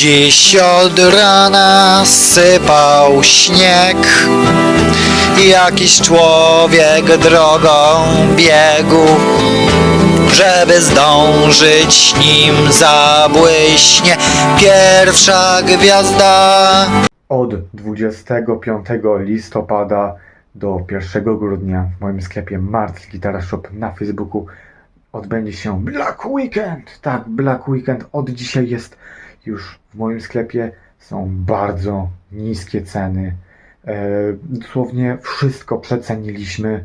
Dziś od rana sypał śnieg Jakiś człowiek drogą biegł Żeby zdążyć nim zabłyśnie Pierwsza gwiazda Od 25 listopada do 1 grudnia w moim sklepie Mart Guitar Shop na Facebooku odbędzie się Black Weekend. Tak, Black Weekend od dzisiaj jest już w moim sklepie. Są bardzo niskie ceny. E, dosłownie wszystko przeceniliśmy.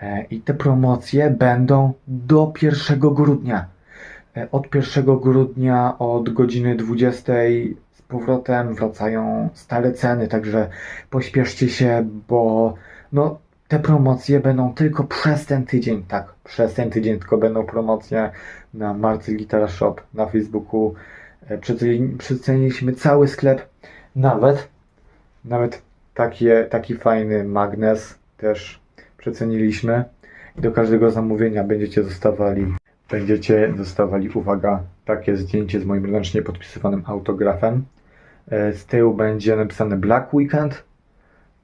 E, I te promocje będą do 1 grudnia. E, Od 1 grudnia od godziny 20 z powrotem wracają stare ceny, także pośpieszcie się, bo no, te promocje będą tylko przez ten tydzień, tak, przez ten tydzień tylko będą promocje na Marcy Guitar Shop na Facebooku. E, Przeceni- Przeceniliśmy cały sklep, nawet, nawet takie, taki fajny magnes też przeceniliśmy. I do każdego zamówienia będziecie dostawali będziecie dostawali, uwaga, takie zdjęcie z moim ręcznie podpisywanym autografem. E, Z tyłu będzie napisane Black Weekend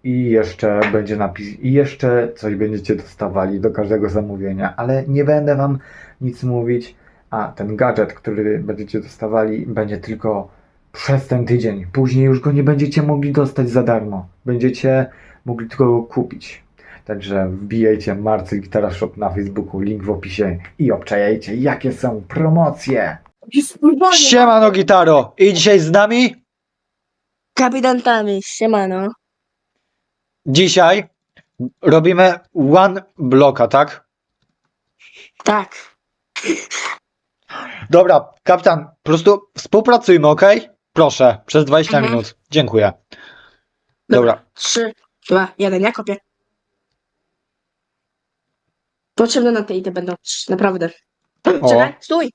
i jeszcze będzie napis i jeszcze coś będziecie dostawali do każdego zamówienia, ale nie będę wam nic mówić, a ten gadżet, który będziecie dostawali, będzie tylko przez ten tydzień. Później już go nie będziecie mogli dostać za darmo. Będziecie mogli tylko go kupić. Także wbijajcie Marcy Gitara Shop na Facebooku, link w opisie i obczajajcie, jakie są promocje. Siemano gitaro i dzisiaj z nami Kapitan Tamy, siemano. Dzisiaj robimy one bloka, tak? Tak. Dobra, kapitan, po prostu współpracujmy, ok? Proszę, przez 20 Mhm. minut. Dziękuję. Dobra. Trzy, dwa, jeden, ja kopię. Potrzebne na tej te będą, naprawdę. Czekaj, stój!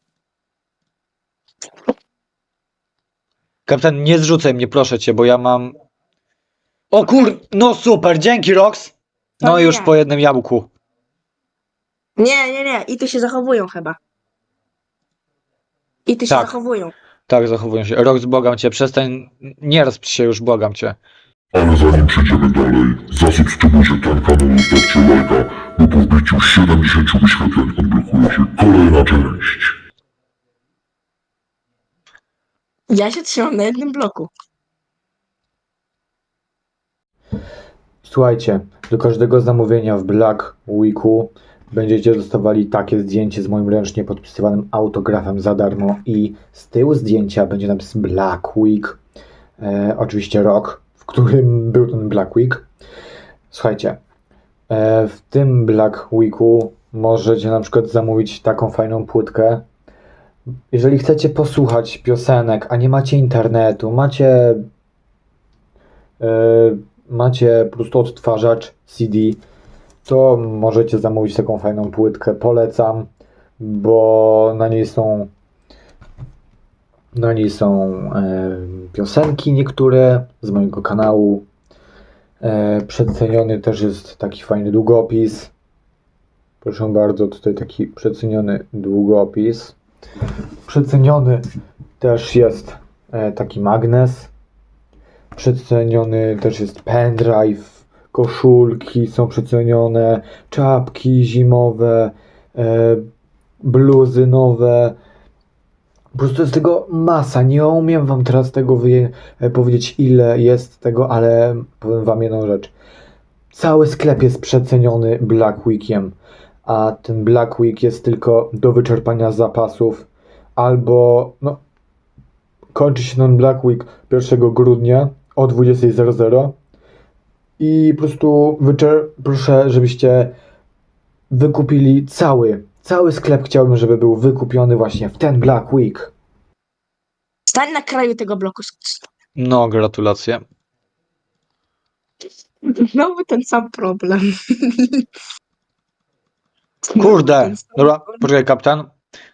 Kapitan, nie zrzucaj mnie, proszę cię, bo ja mam. O kur. No super, dzięki Rox. No To już po jednym jabłku. Nie, nie, nie, i tu się zachowują chyba. I tu się Tak. zachowują. Tak, zachowują się. Rox, błagam cię, przestań. Nie rozp się już, błagam cię. Ale zanim przejdziemy dalej, zasubskrybujcie ten kanał, zostawcie lajka, bo po wbiciu 70 wyświetleń odblokuje się kolejna część. Ja się trzymam na jednym bloku. Słuchajcie, do każdego zamówienia w Black Weeku będziecie dostawali takie zdjęcie z moim ręcznie podpisywanym autografem za darmo i z tyłu zdjęcia będzie napis Black Week, e, oczywiście rok, w którym był ten Black Week. Słuchajcie, e, w tym Black Weeku możecie na przykład zamówić taką fajną płytkę. Jeżeli chcecie posłuchać piosenek, a nie macie internetu, macie e, macie po prostu odtwarzacz CD, to możecie zamówić taką fajną płytkę. Polecam, bo na niej są na niej są e, piosenki niektóre z mojego kanału. E, przeceniony też jest taki fajny długopis. Proszę bardzo, tutaj taki przeceniony długopis. Przeceniony też jest e, taki magnes. Przeceniony też jest pendrive, koszulki są przecenione, czapki zimowe, e, bluzy nowe. Po prostu jest tego masa. Nie umiem wam teraz tego e, powiedzieć, ile jest tego, ale powiem wam jedną rzecz. Cały sklep jest przeceniony Black Weekiem, a ten Black Week jest tylko do wyczerpania zapasów albo no, kończy się ten Black Week 1 grudnia o 20.00 i po prostu wyczer- proszę, żebyście wykupili cały, cały sklep chciałbym, żeby był wykupiony właśnie w ten Black Week. Stań na kraju tego bloku. No, gratulacje. Znowu ten sam problem. Kurde. Dobra, poczekaj, kapitan.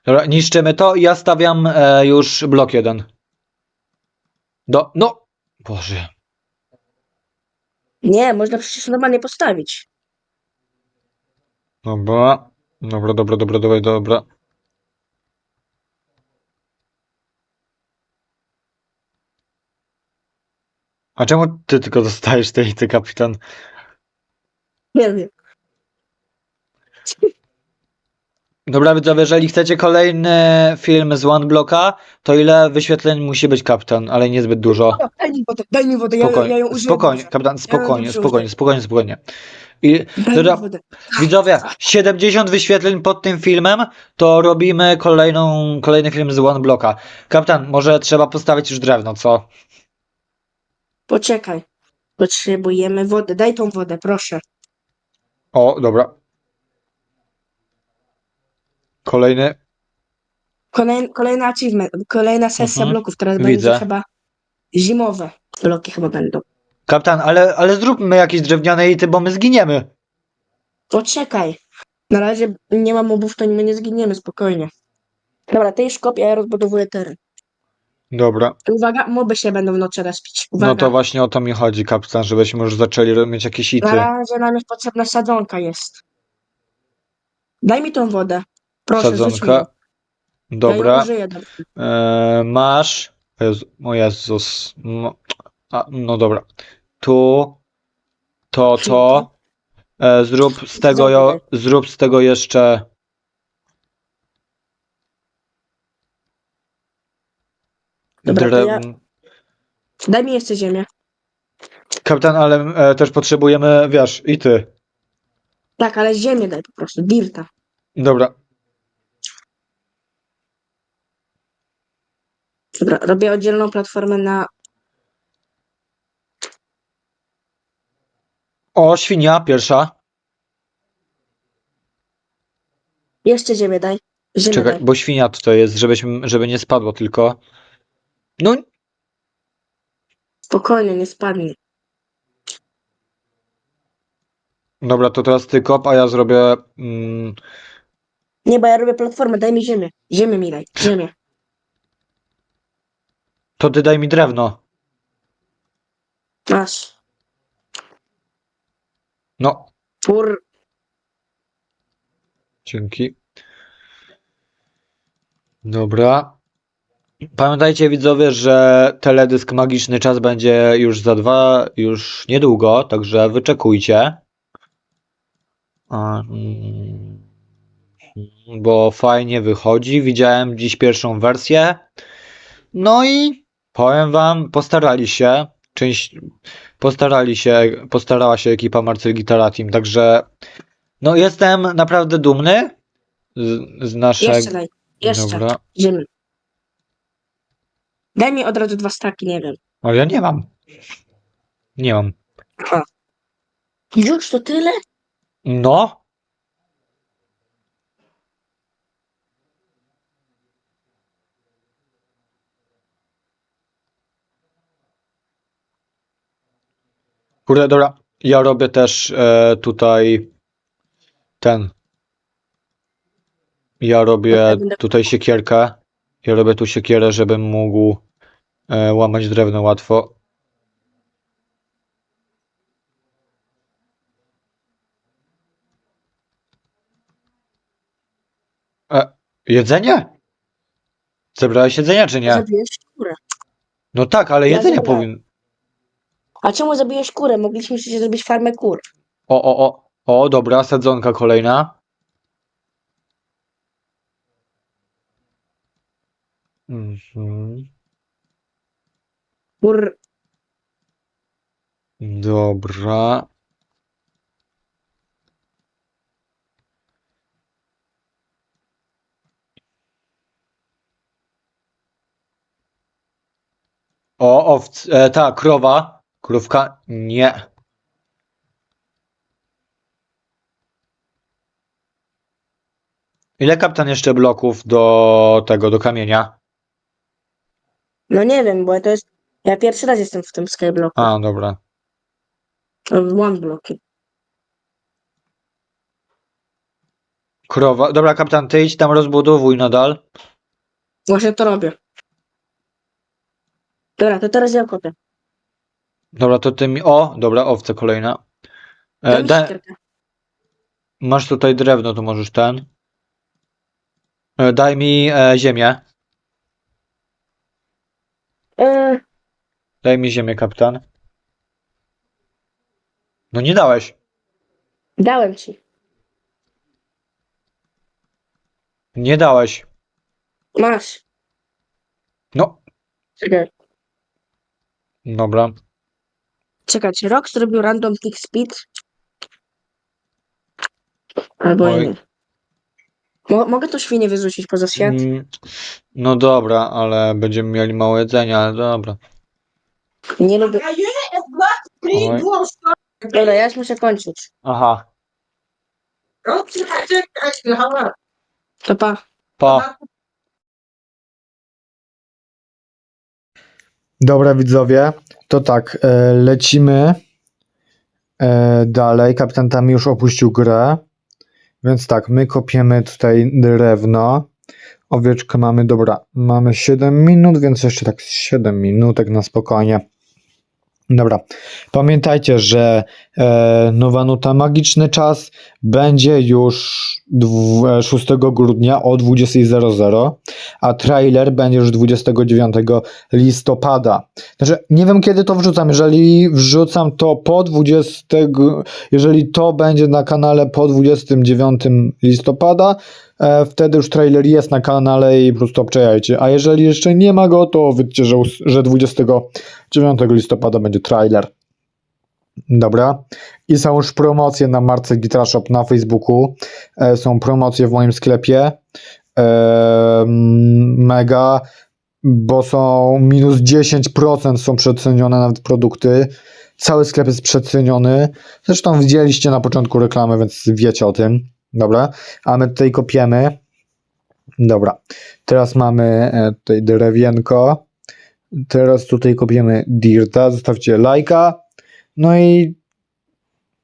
Dobra, niszczymy to i ja stawiam e, już blok jeden. Do. No! Boże. Nie, można przecież normalnie postawić. Dobra. Dobra, dobra, dobra, dobra, dobra. A czemu ty tylko dostajesz tej, ty kapitan? Nie wiem. Dobra, widzowie, jeżeli chcecie kolejny film z One Blocka, to ile wyświetleń musi być kapitan, ale niezbyt dużo. O, Daj mi wodę, daj mi wodę, ja, Spokojnie, ja ją użyję. spokojnie, kapitan, spokojnie, dobrze spokojnie, użyję. spokojnie, spokojnie, I Dobra. widzowie, 70 wyświetleń pod tym filmem, to robimy kolejną, kolejny film z One Blocka. Kapitan, może trzeba postawić już drewno, co? Poczekaj. Potrzebujemy wody. Daj tą wodę, proszę. O, dobra. Kolejny, Kolejny, kolejny achievement, kolejna sesja Mhm. bloków. Teraz Widzę. będzie chyba zimowe bloki chyba będą. kapitan, ale, ale zróbmy jakieś drewniane ity, bo my zginiemy. Poczekaj. Na razie nie ma mobów, to my nie zginiemy, spokojnie. Dobra, ty już kopię, a ja rozbudowuję teren. Dobra, Uwaga, moby się będą w nocy respić. Uwaga. no to właśnie o to mi chodzi, kapitan, żebyśmy już zaczęli ro- mieć jakieś Na ity. razie nam jest potrzebna sadzonka jest. Daj mi tą wodę. Proszę. Sadzonka. Ja Dobra. dobra. E, masz. O Jezu, o Jezus. No, a, no dobra. Tu. To, to. E, zrób z tego, jo, zrób z tego jeszcze. Dobra, ja- Daj mi jeszcze ziemię. Kapitan, ale e, też potrzebujemy, wiesz, i ty. Tak, ale ziemię daj po prostu, dirta. Dobra. Dobra, robię oddzielną platformę na... O, świnia pierwsza. Jeszcze ziemię daj. Ziemię Czekaj, daj. bo świnia tutaj jest, żebyśmy, żeby nie spadło tylko. No, Spokojnie, nie spadnie. dobra, to teraz ty kop, a ja zrobię. Mm, Nie, bo ja robię platformę, daj mi ziemię. Ziemię mi daj, ziemię. To ty daj mi drewno. Masz. No, Pur... Dzięki. Dobra. Pamiętajcie widzowie, że teledysk Magiczny Czas będzie już za dwa, już niedługo, także wyczekujcie. A, mm, Bo fajnie wychodzi. Widziałem dziś pierwszą wersję. No i powiem wam, postarali się. Część postarali się, postarała się ekipa Marcel Gitara Team, także no jestem naprawdę dumny z, z naszego. Jeszcze daj. Jeszcze. Dobra. Ziemię. Daj mi od razu dwa staki, nie wiem. Ale ja nie mam. Nie mam. Już to tyle? No. Kurde, dobra. Ja robię też e, tutaj ten. Ja robię tutaj siekierkę. Ja robię tu siekierę, żebym mógł e, łamać drewno łatwo. E, jedzenie? Zebrałeś jedzenie, czy nie? Zabiłeś. No tak, ale Ja jedzenie zebrałem. powinno. A czemu zabiłeś kurę? Mogliśmy przecież zrobić farmę kur. O, o, o. O, dobra, sadzonka kolejna. Mhm. Kur... Dobra. O, owc, e, ta krowa. Krówka, nie. Ile kapitan jeszcze bloków do tego, do kamienia? No nie wiem, bo to jest... Ja pierwszy raz jestem w tym skyblocku. A, dobra. One bloki. Krowa. Dobra, kapitan, ty idź tam rozbudowuj nadal. Właśnie to robię. Dobra, to teraz ja kopię. Dobra, to ty mi. O, dobra, owce kolejna. E, da, masz tutaj drewno, to możesz ten. E, daj mi e, ziemię. Eee, Daj mi ziemię, kapitan. No nie dałeś. Dałem ci. Nie dałeś. Masz. No, Czekaj. dobra. Czekaj, czy Rox zrobił random tick speed? Albo Oj. nie. Mo mogę to świnie wyrzucić poza świat? Mm, No dobra, ale będziemy mieli mało jedzenia, ale dobra. Nie lubię. Oj. Dobra, ja już muszę kończyć. Aha, To pa. pa. Dobra, widzowie, to tak, e, lecimy e, dalej. Kapitan tam już opuścił grę, więc tak, my kopiemy tutaj drewno. Owieczkę mamy, dobra, mamy 7 minut, więc jeszcze tak 7 minutek na spokojnie. Dobra, pamiętajcie, że e, nowa nuta Magiczny Czas będzie już 6 grudnia o 20.00, a trailer będzie już 29 listopada. Znaczy, nie wiem kiedy to wrzucam. Jeżeli wrzucam to po 20, jeżeli to będzie na kanale po 29 listopada, e, wtedy już trailer jest na kanale i po prostu obczajajcie. A jeżeli jeszcze nie ma go, to wiedzcie, że, że 29 listopada będzie trailer. Dobra. I są już promocje na marce Guitar Shop na Facebooku. E, są promocje w moim sklepie. E, mega bo są minus 10% są przecenione nawet produkty. Cały sklep jest przeceniony. Zresztą widzieliście na początku reklamy, więc wiecie o tym. Dobra, a my tutaj kopiemy. Dobra, teraz mamy e, tutaj drewienko. Teraz tutaj kopiemy dirta. Zostawcie lajka. No i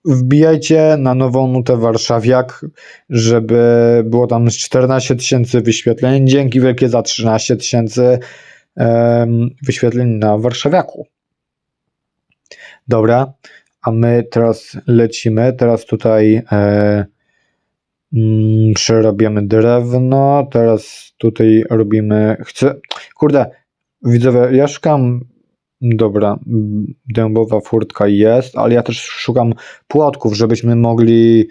wbijajcie na nową nutę Warszawiak, żeby było tam z 14 tysięcy wyświetleń. Dzięki wielkie za 13 tysięcy wyświetleń na Warszawiaku. Dobra, a my teraz lecimy. Teraz tutaj e, mm, przerabiamy drewno. Teraz tutaj robimy. Chcę. Kurde, widzowie, ja szukam. Dobra, dębowa furtka jest, ale ja też szukam płotków, żebyśmy mogli,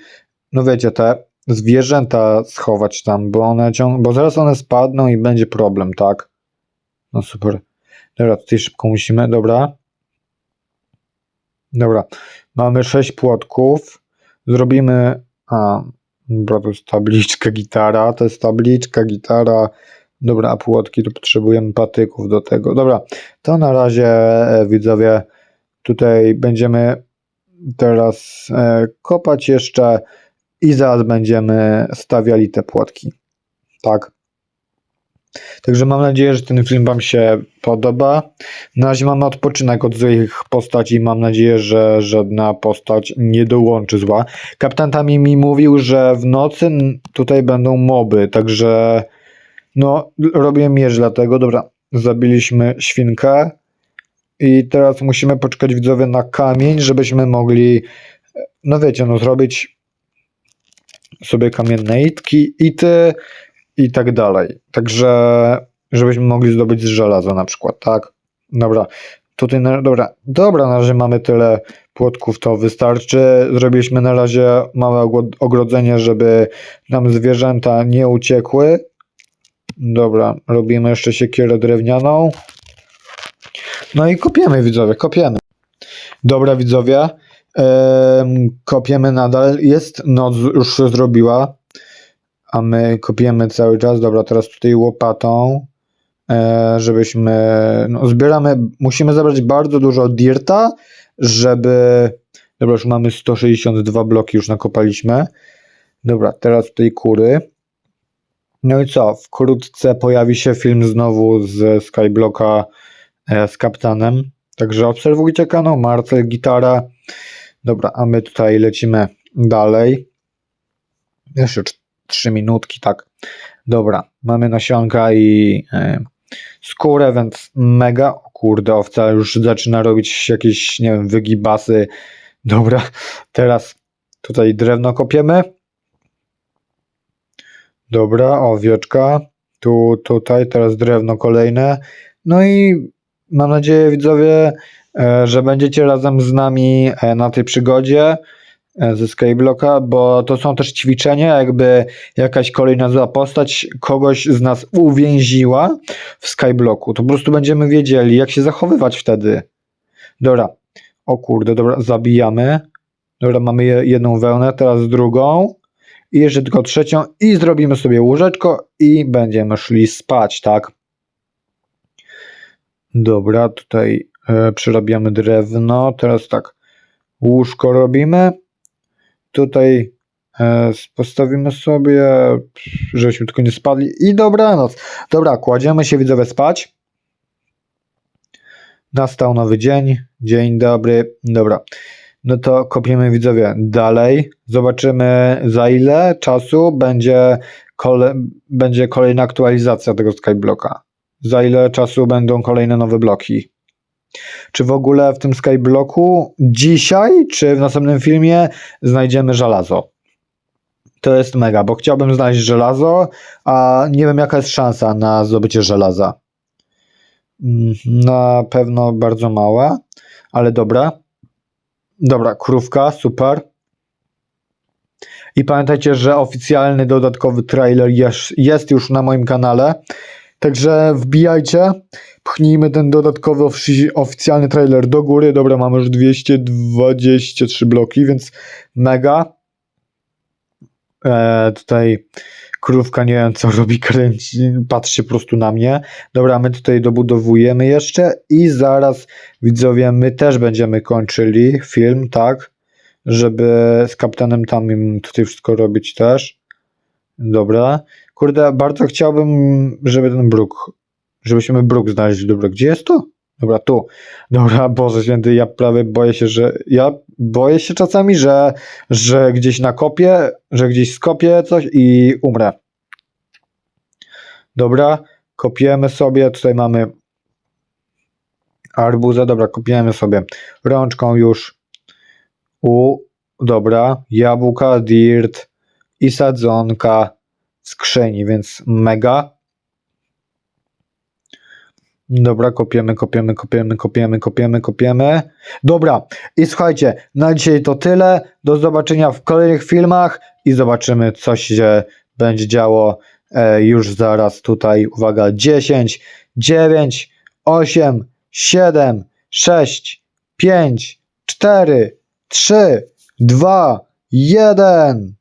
no wiecie, te zwierzęta schować tam, bo one ciąg... bo zaraz one spadną i będzie problem, tak? No super. Dobra, tutaj szybko musimy, dobra. Dobra, mamy sześć płotków. Zrobimy, a, dobra, to jest tabliczka gitara, to jest tabliczka gitara. Dobra, a płotki to potrzebujemy patyków do tego. Dobra, to na razie e, widzowie tutaj będziemy teraz e, kopać jeszcze i zaraz będziemy stawiali te płotki. Tak. Także mam nadzieję, że ten film Wam się podoba. Na razie mamy odpoczynek od złych postaci. Mam nadzieję, że żadna postać nie dołączy zła. Kapitan Tami mi mówił, że w nocy tutaj będą moby, także no robię mierz dlatego. Dobra, zabiliśmy świnkę. I teraz musimy poczekać widzowie na kamień, żebyśmy mogli, no wiecie, no zrobić sobie kamienne itki, ity i tak dalej. Także, żebyśmy mogli zdobyć żelazo na przykład, tak? Dobra, tutaj, na, dobra, dobra, na razie mamy tyle płotków, to wystarczy. Zrobiliśmy na razie małe ogrodzenie, żeby nam zwierzęta nie uciekły. Dobra, robimy jeszcze siekierę drewnianą. No i kopiemy widzowie, kopiemy. Dobra widzowie, em, kopiemy nadal. Jest noc już się zrobiła, a my kopiemy cały czas. Dobra, teraz tutaj łopatą, e, żebyśmy, no zbieramy, musimy zebrać bardzo dużo dirta, żeby, dobra już mamy 162 bloki już nakopaliśmy. Dobra, teraz tutaj kury. No i co? Wkrótce pojawi się film znowu z Skyblocka e, z kapitanem. Także obserwujcie kanał Marcel Gitara. Dobra, a my tutaj lecimy dalej. Jeszcze 3 minutki, tak. Dobra, mamy nasionka i e, skórę, więc mega. O kurde, owca już zaczyna robić jakieś, nie wiem, wygibasy. Dobra, teraz tutaj drewno kopiemy. Dobra, owieczka. Tu, tutaj, teraz drewno kolejne. No i mam nadzieję, widzowie, e, że będziecie razem z nami e, na tej przygodzie e, ze Skyblocka, bo to są też ćwiczenia, jakby jakaś kolejna zła postać kogoś z nas uwięziła w Skyblocku. To po prostu będziemy wiedzieli, jak się zachowywać wtedy. Dobra. O kurde, dobra, zabijamy. Dobra, mamy je- jedną wełnę, teraz drugą. I jeszcze tylko trzecią. I zrobimy sobie łóżeczko i będziemy szli spać, tak? Dobra, tutaj e, przerabiamy drewno. Teraz tak, łóżko robimy. Tutaj e, postawimy sobie, żebyśmy tylko nie spadli. I dobranoc. Dobra, kładziemy się widzowie spać. Nastał nowy dzień. Dzień dobry. Dobra. No to kopiemy widzowie dalej. Zobaczymy za ile czasu będzie, kole, będzie kolejna aktualizacja tego Skyblocka. Za ile czasu będą kolejne nowe bloki. Czy w ogóle w tym Skyblocku dzisiaj, czy w następnym filmie znajdziemy żelazo? To jest mega, bo chciałbym znaleźć żelazo, a nie wiem jaka jest szansa na zdobycie żelaza. Mm, Na pewno bardzo mała, ale dobra. Dobra, krówka, super. I pamiętajcie, że oficjalny dodatkowy trailer jest, już na moim kanale. Także wbijajcie, pchnijmy ten dodatkowy ofi- oficjalny trailer do góry. Dobra, mamy już 223 bloki, więc mega. E, tutaj krówka nie wiem co robi, kręci, patrzy po prostu na mnie. Dobra, my tutaj dobudowujemy jeszcze i zaraz widzowie, my też będziemy kończyli film, tak? Żeby z kapitanem tam im tutaj wszystko robić też. Dobra. Kurde, bardzo chciałbym, żeby ten bruk, żebyśmy bruk znaleźli. Dobra, gdzie jest to? Dobra, tu. Dobra, Boże Święty, ja prawie boję się, że ja boję się czasami, że, że gdzieś nakopię, że gdzieś skopię coś i umrę. Dobra, kopiemy sobie, tutaj mamy arbuzę, dobra, kopiemy sobie rączką już. U, dobra, jabłka, dirt i sadzonka w skrzyni, więc mega. Dobra, kopiemy, kopiemy, kopiemy, kopiemy, kopiemy, kopiemy. Dobra, i słuchajcie, na dzisiaj to tyle. Do zobaczenia w kolejnych filmach i zobaczymy, co się będzie działo e, już zaraz tutaj. Uwaga, 10, 9, 8, 7, 6, 5, 4, 3, 2, 1.